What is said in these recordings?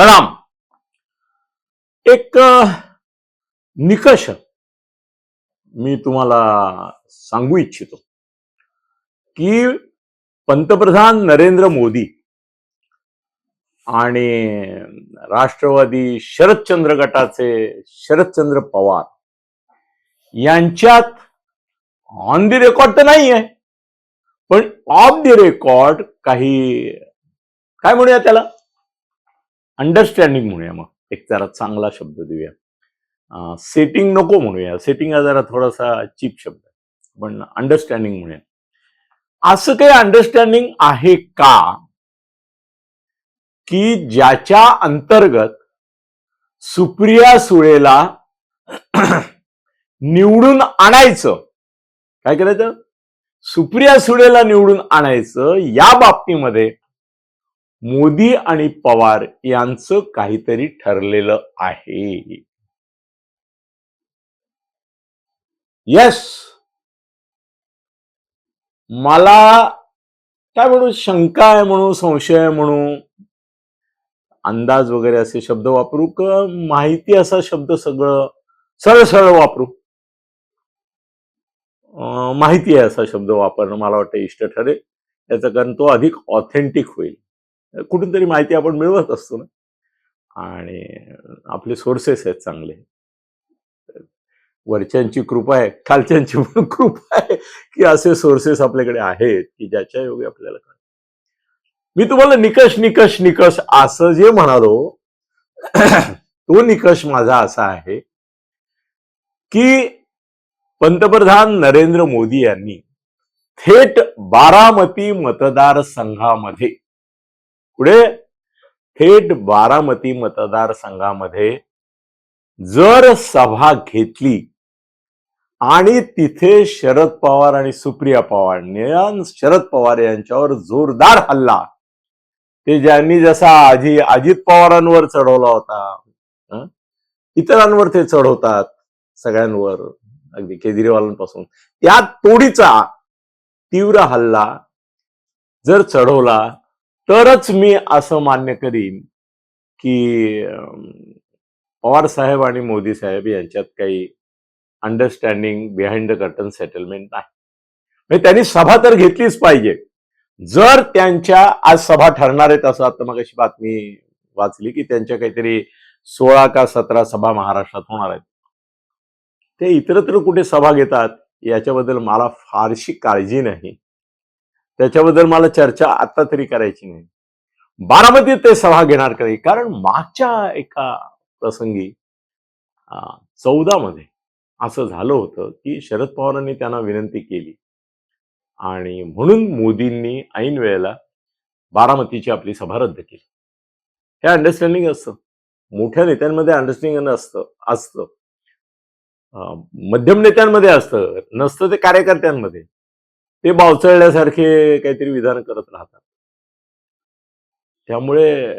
प्रणाम. एक निकष मी तुम्हाला सांगू इच्छितो की पंतप्रधान नरेंद्र मोदी आणि राष्ट्रवादी शरदचंद्र गटाचे शरदचंद्र पवार यांच्यात ऑन दी रेकॉर्ड तर नाही आहे पण ऑफ दी रेकॉर्ड काही काय म्हणूया त्याला? अंडरस्टँडिंग म्हणूया मग. एक जरा चांगला शब्द देऊया. सेटिंग नको म्हणूया. सेटिंग हा जरा थोडासा चीप शब्द आहे. पण अंडरस्टँडिंग म्हणूया. असं काही अंडरस्टँडिंग आहे का? की ज्याच्या अंतर्गत सुप्रिया सुळेला निवडून आणायचं. काय करायचं? सुप्रिया सुळेला निवडून आणायचं. या बाबतीमध्ये मोदी आणि पवार यांचं काहीतरी ठरलेलं आहे. येस मला काय म्हणू शंका आहे म्हणू संशय आहे म्हणू. अंदाज वगैरे असे शब्द वापरू का? माहिती असा शब्द सगळं सरळ सरळ वापरू माहिती आहे असा शब्द वापरणं मला वाटतं इष्ट ठरेल. याचं कारण तो अधिक ऑथेंटिक होईल. कुठून तरी माहिती आपण मिळवत असतो ना आणि आपले सोर्सेस आहेत चांगले वरच्यांची कृपा आहे खालच्यांची पण कृपा आहे की असे सोर्सेस आपल्याकडे आहेत की ज्याच्या योगे आपल्याला कळतं. मी तुम्हाला निकष निकष निकष असं जे म्हणालो तो निकष माझा असा आहे की पंतप्रधान नरेंद्र मोदी यांनी थेट बारामती मतदारसंघामध्ये पुढे थेट बारामती मतदारसंघामध्ये जर सभा घेतली आणि तिथे शरद पवार आणि सुप्रिया पवार शरद पवार यांच्यावर जोरदार हल्ला ते ज्यांनी जसा आधी अजित पवारांवर चढवला होता इतरांवर ते चढवतात सगळ्यांवर अगदी केजरीवालांपासून. त्या तोडीचा तीव्र हल्ला जर चढवला तरच मी असं मान्य करीन की पवार साहेब आणि मोदी साहेब यांच्यात काही understanding behind the curtain settlement नाही. म्हणजे त्यांनी सभा तर घेतलीच पाहिजे. जर त्यांच्या आज सभा ठरणार आहेत असं आता मग अशी बातमी वाचली की त्यांच्या काहीतरी सोळा का सतरा सभा महाराष्ट्रात होणार आहेत. ते इतरत्र कुठे सभा घेतात याच्याबद्दल मला फारशी काळजी नाही. त्याच्याबद्दल मला चर्चा आता तरी करायची नाही. बारामतीत ते सभा घेणार नाही कारण मागच्या एका प्रसंगी चौदा मध्ये असं झालं होतं की शरद पवारांनी त्यांना विनंती केली. आणि म्हणून मोदींनी ऐन वेळेला बारामतीची आपली सभा रद्द केली. हे अंडरस्टँडिंग असतं. मोठ्या नेत्यांमध्ये अंडरस्टँडिंग असतं. असतं मध्यम नेत्यांमध्ये असतं नसतं ते कार्यकर्त्यांमध्ये. ते बावचळल्यासारखे काहीतरी विधान करत राहतात. त्यामुळे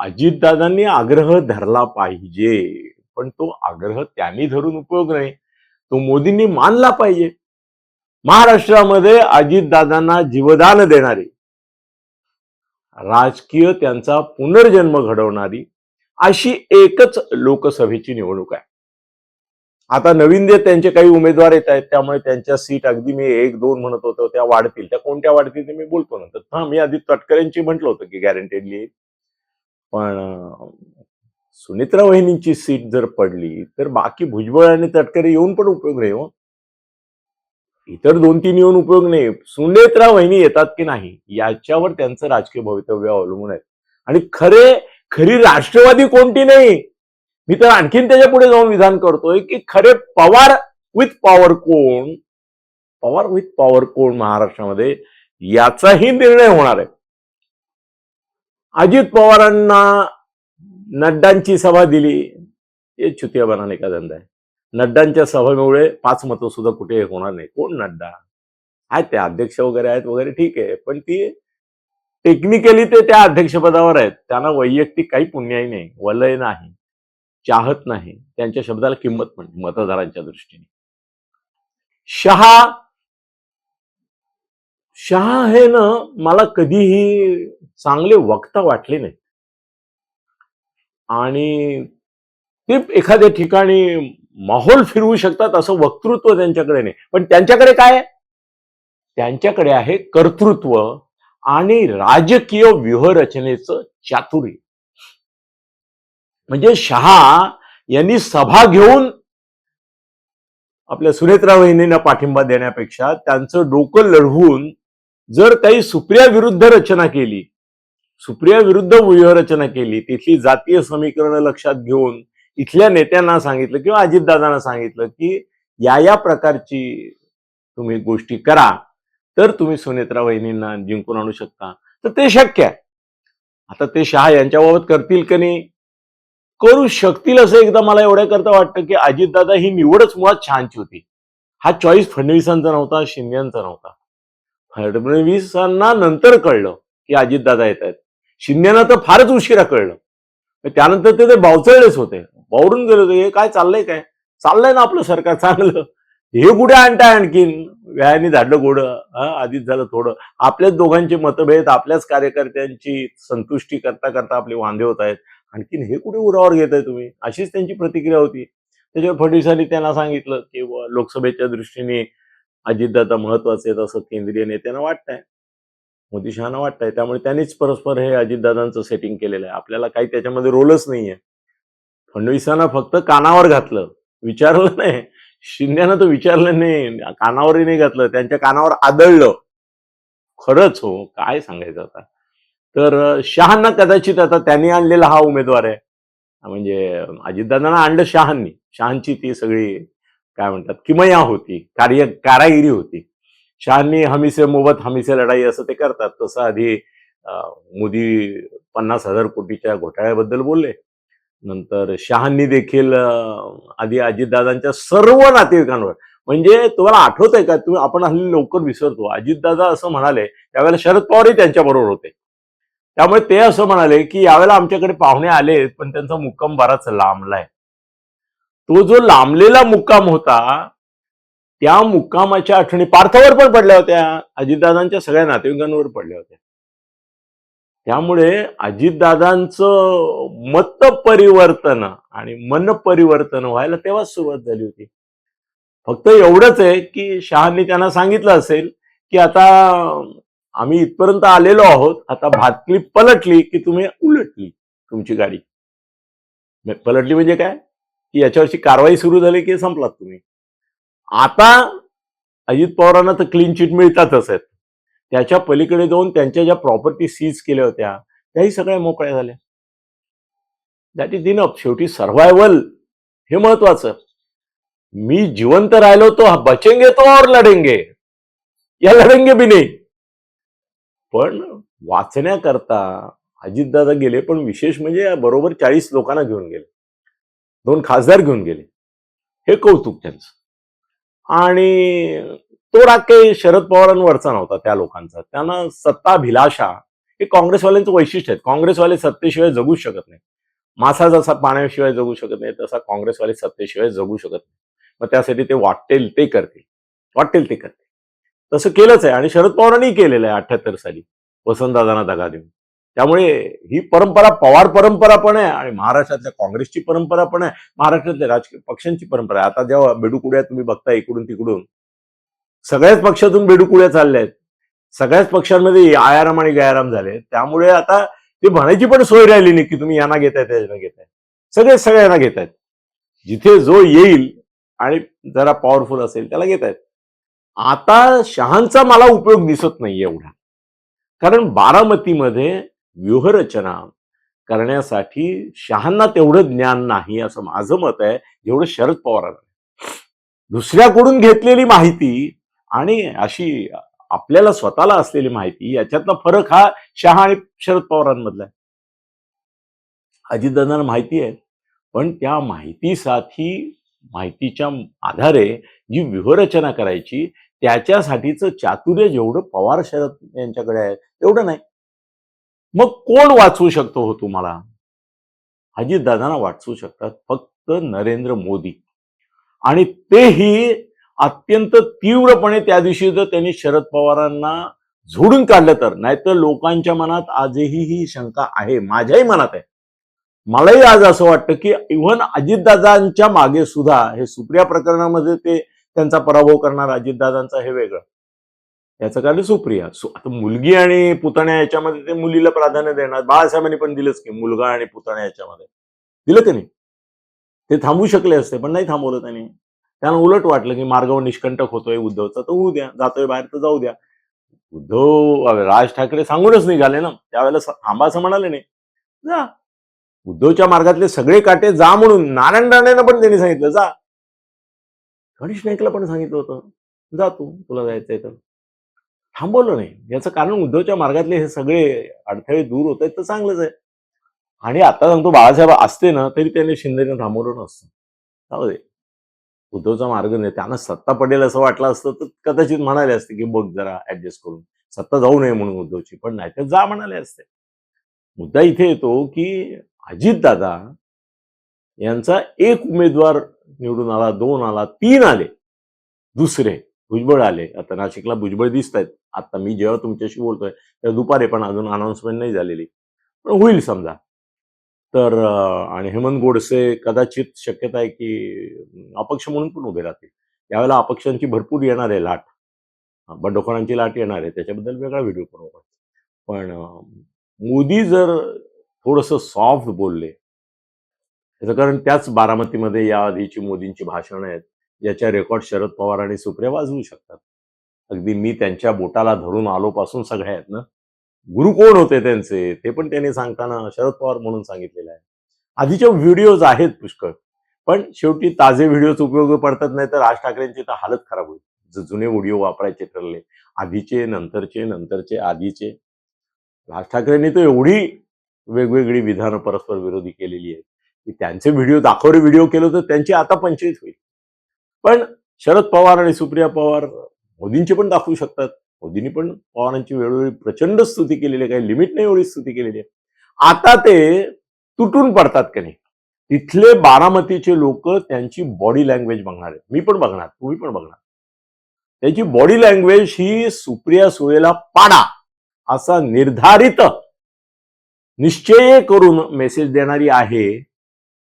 अजितदादांनी आग्रह धरला पाहिजे पण तो आग्रह त्यांनी धरून उपयोग नाही. तो मोदींनी मानला पाहिजे. महाराष्ट्रामध्ये अजितदादांना जीवदान देणारे राजकीय त्यांचा पुनर्जन्म घडवणारी अशी एकच लोकसभेची निवडणूक आहे. आता नवीन जे त्यांचे काही उमेदवार येत आहेत त्यामुळे त्यांच्या सीट अगदी मी एक दोन म्हणत होतो त्या वाढतील. त्या कोणत्या वाढतील ते मी बोलतो नंतर. हा मी आधी तटकरेंची म्हटलं होतं की गॅरंटेडली येईल. पण सुनित्रा वहिनींची सीट जर पडली तर बाकी भुजबळ आणि तटकरे येऊन पण उपयोग नाही हो. इतर दोन तीन येऊन उपयोग नाही. सुनेत्रा वहिनी येतात की नाही याच्यावर त्यांचं राजकीय भवितव्य अवलंबून आहे. आणि खरे खरी राष्ट्रवादी कोणती नाही? मी तर आणखीन त्याच्या पुढे जाऊन विधान करतोय की खरे पवार विथ पॉवर कोण? पवार विथ पॉवर कोण महाराष्ट्रामध्ये? याचाही निर्णय होणार आहे. अजित पवारांना नड्डांची सभा दिली. हे छुतिया बनाने का धंदा आहे. नड्डांच्या सभेमुळे पाच मतं सुद्धा कुठे होणार नाही. कोण नड्डा? आहेत ते अध्यक्ष वगैरे आहेत वगैरे ठीक आहे. पण ती टेक्निकली ते त्या अध्यक्षपदावर आहेत. त्यांना वैयक्तिक काही पुण्याही नाही. वलय नाही. चाहत नाही. त्यांच्या शब्दाला किंमत म्हणते मतदारांच्या दृष्टीने. शहा शहा हे ना मला कधीही चांगले वक्ता वाटले नाही आणि ते एखाद्या ठिकाणी माहोल फिरवू शकतात असं वक्तृत्व त्यांच्याकडे नाही. पण त्यांच्याकडे काय? त्यांच्याकडे आहे कर्तृत्व आणि राजकीय व्यूहरचनेचं चातुर्य. म्हणजे शहा यांनी सभा घेऊन आपल्या सुनेत्रा वहिनींना पाठिंबा देण्यापेक्षा त्यांचं डोकं लढवून जर काही सुप्रिया विरुद्ध रचना केली सुप्रिया विरुद्ध व्यूहरचना केली तिथली जातीय समीकरणं लक्षात घेऊन इथल्या नेत्यांना सांगितलं किंवा अजितदादांना सांगितलं की या या प्रकारची तुम्ही गोष्टी करा तर तुम्ही सुनेत्रा वहिनींना जिंकून आणू शकता. तर ते शक्य आहे. आता ते शहा यांच्याबाबत करतील की नाही करू शकतील असं एकदा मला एवढ्या करता वाटतं की अजितदादा ही निवडच मुळात छानची होती. हा चॉईस फडणवीसांचा नव्हता शिंद्यांचा नव्हता. फडणवीसांना नंतर कळलं की अजितदादा येत आहेत शिंद्यांना तर फारच उशिरा कळलं. त्यानंतर ते बावचळलेच होते. बावरून गेले होते. हे काय चाललंय काय? चाललंय ना आपलं सरकार चांगलं. हे कुठे आणताय आणखीन? व्यायाने झाडलं गोडं. आधीच झालं थोडं. आपल्याच दोघांचे मतभेद आपल्याच कार्यकर्त्यांची संतुष्टी करता करता आपले वांदे होत आहेत. आणखीन हे कुठे उरावर घेताय तुम्ही? अशीच त्यांची प्रतिक्रिया होती. त्याच्यावर फडणवीसांनी त्यांना सांगितलं की लोकसभेच्या दृष्टीने अजितदादा महत्त्वाचे आहेत असं केंद्रीय नेत्यांना वाटतंय. मोदी शहाना वाटतंय. त्यामुळे त्यांनीच परस्पर हे अजितदादांचं सेटिंग केलेलं आहे. आपल्याला काही त्याच्यामध्ये रोलच नाहीये. फडणवीसांना फक्त कानावर घातलं. विचारलं नाही. शिंद्यानं तर विचारलं नाही. कानावरही नाही घातलं. त्यांच्या कानावर आदळलं. खरंच हो काय सांगायचं आता? तर शहांना कदाचित आता त्यांनी आणलेला हा उमेदवार आहे. म्हणजे अजितदादांना आणलं शहांनी. शहांची ती सगळी काय म्हणतात किमया होती कार्य कारागिरी होती. शहांनी हमीसे मोबत हमीसे लढाई असं ते करतात. तसं आधी मोदी पन्नास हजार कोटीच्या घोटाळ्याबद्दल बोलले. नंतर शहांनी देखील आधी अजितदादांच्या सर्व नातेवाईकांवर. म्हणजे तुम्हाला आठवत आहे का? तुम्ही आपण हल्ली लवकर विसरतो. अजितदादा असं म्हणाले त्यावेळेला शरद पवारही त्यांच्याबरोबर होते. त्यामुळे ते असं म्हणाले की यावेळेला आमच्याकडे पाहुणे आले पण त्यांचा मुक्काम बराच लांबलाय. तो जो लांबलेला मुक्काम होता त्या मुक्कामाच्या आठवणी पार्थावर पण पडल्या होत्या अजितदादांच्या सगळ्या नातेवाईकांवर पडल्या होत्या. त्यामुळे अजितदादांचं मत परिवर्तन आणि मन परिवर्तन व्हायला तेव्हाच सुरुवात झाली होती. फक्त एवढंच आहे की शहांनी त्यांना सांगितलं असेल की आता आम्ही इथपर्यंत आलेलो आहोत आता भातली पलटली की तुम्ही उलटली तुमची गाडी. पलटली म्हणजे काय? की याच्यावरची कारवाई सुरू झाली की संपलात तुम्ही. आता अजित पवारांना तर क्लीन चिट मिळतातच आहेत. त्याच्या पलीकडे जाऊन त्यांच्या ज्या प्रॉपर्टी सीज केल्या होत्या त्याही सगळ्या मोकळ्या झाल्या. दॅट इज इनफ शेवटी सर्व्हायवल हे महत्वाचं. मी जिवंत राहिलो तो बचेंगे तो और लढेंगे. या लढेंगे बी नाही. पण वाचण्याकरता अजितदादा गेले पण विशेष म्हणजे बरोबर चाळीस लोकांना घेऊन गेले. दोन खासदार घेऊन गेले. हे कौतुक त्यांचं. आणि तो राग काही शरद पवारांवरचा नव्हता त्या लोकांचा. त्यांना सत्ताभिलाषा हे काँग्रेसवाल्यांचं वैशिष्ट्य आहे काँग्रेसवाले सत्तेशिवाय जगू शकत नाही मासा जसा पाण्याशिवाय जगू शकत नाही तसा काँग्रेसवाले सत्तेशिवाय जगू शकत नाही मग त्यासाठी ते वाटेल ते करतील. वाटेल ते करतील. तसं केलंच आहे. आणि शरद पवारांनी केलेलं आहे अठ्याहत्तर साली वसंतदादांना दगा देऊन. त्यामुळे ही परंपरा पवार परंपरा पण आहे आणि महाराष्ट्रातल्या काँग्रेसची परंपरा पण आहे. महाराष्ट्रातल्या राजकीय पक्षांची परंपरा आहे. आता जेव्हा बेडूकुड्या तुम्ही बघता इकडून तिकडून सगळ्याच पक्षातून बेडूकुड्या चालल्या आहेत. सगळ्याच पक्षांमध्ये आयाराम आणि गयाराम झाले त्यामुळे आता ते म्हणायची पण सोय राहिली नाही की तुम्ही यांना घेताय त्यांना घेताय. सगळे सगळ्यांना घेत आहेत जिथे जो येईल आणि जरा पॉवरफुल असेल त्याला घेत आहेत आता शहांचा मला उपयोग दिसत नाही एवढा. कारण बारामतीमध्ये व्यूहरचना करण्यासाठी शहांना तेवढं ज्ञान नाही असं माझं मत आहे. जेवढं शरद पवारांना. दुसऱ्याकडून घेतलेली माहिती आणि अशी आपल्याला स्वतःला असलेली माहिती याच्यातला फरक हा शहा आणि शरद पवारांमधला आहे. अजितदादांना माहिती आहे. पण त्या माहितीसाठी माहितीच्या आधारे जी व्यूहरचना करायची त्याच्यासाठीचं चातुर्य जेवढं पवार शरद यांच्याकडे आहे तेवढं नाही. मग कोण वाचवू शकतो हो तुम्हाला? अजितदादांना वाचवू शकतात फक्त नरेंद्र मोदी. आणि तेही अत्यंत तीव्रपणे त्या दिवशी जर त्यांनी शरद पवारांना झोडून काढलं तर नाहीतर लोकांच्या मनात आजही ही शंका आहे माझ्याही मनात आहे. मलाही आज असं वाटतं की इव्हन अजितदादांच्या मागे सुद्धा हे सुप्रिया प्रकरणामध्ये ते त्यांचा पराभव करणार अजितदादांचा हे वेगळं. याचं कारण सुप्रिया. आता मुलगी आणि पुतण्या याच्यामध्ये ते मुलीला प्राधान्य देणार. बाळासाहेबांनी पण दिलंच की मुलगा आणि पुतण्या याच्यामध्ये. दिलं की नाही? ते थांबू शकले असते पण नाही थांबवलं त्यांनी. त्यांना उलट वाटलं की मार्गावर निष्कंटक होतोय उद्धवचा तर होऊ द्या. जातोय बाहेर तर जाऊ द्या. उद्धव राज ठाकरे सांगूनच निघाले ना. त्यावेळेला थांबा असं म्हणाले नाही. जा. उद्धवच्या मार्गातले सगळे काटे जा म्हणून नारायण राणेनं पण त्यांनी सांगितलं जा. गणेश नाईकला पण सांगितलं होतं जा तू तुला जायचंय तर. थांबवलं नाही. याचं कारण उद्धवच्या मार्गातले हे सगळे अडथळे दूर होत आहेत तर चांगलंच आहे. आणि आता सांगतो बाळासाहेब असते ना तरी त्यांनी शिंदेने थांबवलं नसतं. चालू दे. उद्धवचा मार्ग नाही. त्यांना सत्ता पडेल असं वाटलं असतं तर कदाचित म्हणाले असते की बघ जरा ऍडजस्ट करून. सत्ता जाऊ नये म्हणून उद्धवची पण नाही तर जा म्हणाले असते. मुद्दा इथे येतो की अजितदादा यांचा एक उमेदवार निवडून आला दोन आला तीन आले. दुसरे भुजबळ आले. आता नाशिकला भुजबळ दिसत आहेत आता मी जेव्हा तुमच्याशी बोलतोय तेव्हा दुपारी पण अजून अनाऊन्समेंट नाही झालेली. पण होईल समजा. तर आणि हेमंत गोडसे कदाचित शक्यता आहे की अपक्ष म्हणून पण उभे राहतील. यावेळेला अपक्षांची भरपूर येणार आहे लाट. बंडखोरांची लाट येणार आहे. त्याच्याबद्दल वेगळा व्हिडिओ पण पण मोदी जर थोडस सॉफ्ट बोलले याचं कारण त्याच बारामतीमध्ये या आधीची मोदींची भाषणं आहेत याच्या रेकॉर्ड शरद पवार आणि सुप्रिया वाजवू शकतात. अगदी मी त्यांच्या बोटाला धरून आलो पासून आहेत ना गुरु कोण होते त्यांचे? ते पण त्यांनी सांगताना शरद पवार म्हणून सांगितलेलं आहे. आधीच्या व्हिडिओज आहेत पुष्कळ पण शेवटी ताजे व्हिडिओज उपयोगी पडतात नाही तर राज ठाकरेंची तर हालत खराब होईल. जर जुने व्हिडिओ वापरायचे ठरले आधीचे नंतरचे नंतरचे आधीचे. राज ठाकरेंनी तर एवढी वेगवेगळी विधानं परस्पर विरोधी केलेली आहेत. की त्यांचे व्हिडिओ दाखवरे व्हिडिओ केलं तर त्यांची आता पंचायत होईल. पण शरद पवार आणि सुप्रिया पवार मोदींचे पण दाखवू शकतात. मोदींनी पण पवारांची वेळोवेळी प्रचंड स्तुती केलेली आहे काही लिमिट नाही एवढी स्तुती केलेली आहे. आता ते तुटून पडतात का नाही? तिथले बारामतीचे लोक त्यांची बॉडी लँग्वेज बघणार आहेत. मी पण बघणार तुम्ही पण बघणार. त्यांची बॉडी लँग्वेज ही सुप्रिया सुळेला पाडा असा निर्धारित निश्चय करून मेसेज देणारी आहे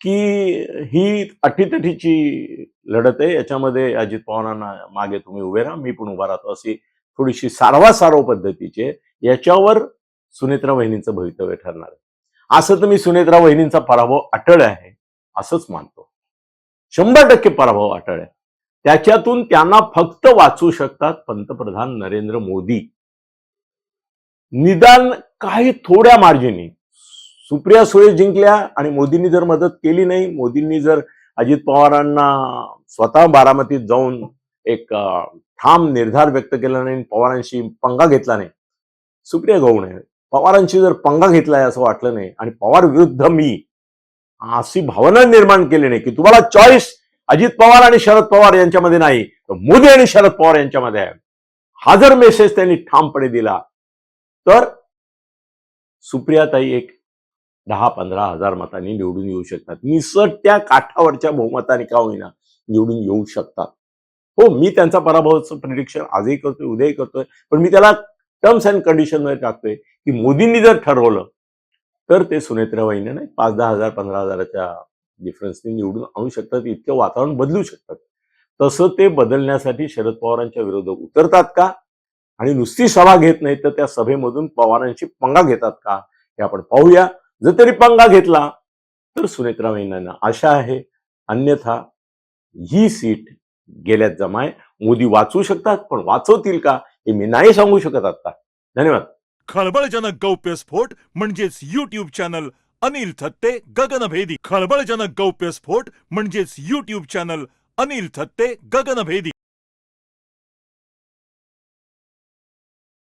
की ही अटीतटीची लढत आहे. याच्यामध्ये अजित पवारांना मागे तुम्ही उभे राहा. मी पण उभा राहतो. अशी थोडीशी सारवासारव पद्धतीचे याच्यावर सुनेत्रा वहिनींचं भवितव्य ठरणार आहे. असं तर मी सुनेत्रा वहिनींचा पराभव अटळ आहे. असंच मानतो. शंभर टक्के पराभव अटळ आहे. त्याच्यातून त्यांना फक्त वाचू शकतात पंतप्रधान नरेंद्र मोदी. निदान काही थोड्या मार्जिनी सुप्रिया सुळे जिंकल्या आणि मोदींनी जर मदत केली नाही मोदींनी जर अजित पवारांना स्वतः बारामतीत जाऊन एक ठाम निर्धार व्यक्त केला नाही पवारांशी पंगा घेतला नाही सुप्रिया गौण नये पवारांशी जर पंगा घेतलाय असं वाटलं नाही आणि पवार विरुद्ध मी अशी भावना निर्माण केली नाही की तुम्हाला चॉईस अजित पवार आणि शरद पवार यांच्यामध्ये नाही तर मोदी आणि शरद पवार यांच्यामध्ये आहे. हा जर मेसेज त्यांनी ठामपणे दिला तर सुप्रियाताई एक दहा पंधरा हजार मतांनी निवडून येऊ शकतात. निसटत्या काठावरच्या बहुमताने का होईना निवडून येऊ शकतात. हो मी त्यांचा पराभवाचं प्रिडिक्शन आजही करतोय उद्याही करतोय पण मी त्याला टर्म्स अँड कंडिशन टाकतोय की मोदींनी जर ठरवलं तर ते सुनेत्रा नाही पाच दहा हजार पंधरा हजाराच्या डिफरन्सने निवडून आणू शकतात इतकं वातावरण बदलू शकतात. तसं ते बदलण्यासाठी शरद पवारांच्या विरोधात उतरतात का? आणि नुसती सभा घेत नाही तर त्या सभेमधून पवारांशी पंगा घेतात का? हे आपण पाहूया. जर तरी पंगा घेतला तर सुनेत्रा वहिनींना आशा आहे. अन्यथा ही सीट गेल्यात जमाय. मोदी वाचवू शकतात पण वाचवतील का हे मी नाही सांगू शकत आता धन्यवाद. खळबळजनक गौप्यस्फोट म्हणजेच युट्यूब चॅनल अनिल थत्ते गगनभेदी. खळबळजनक गौप्यस्फोट म्हणजेच युट्यूब चॅनल अनिल थत्ते गगनभेदी.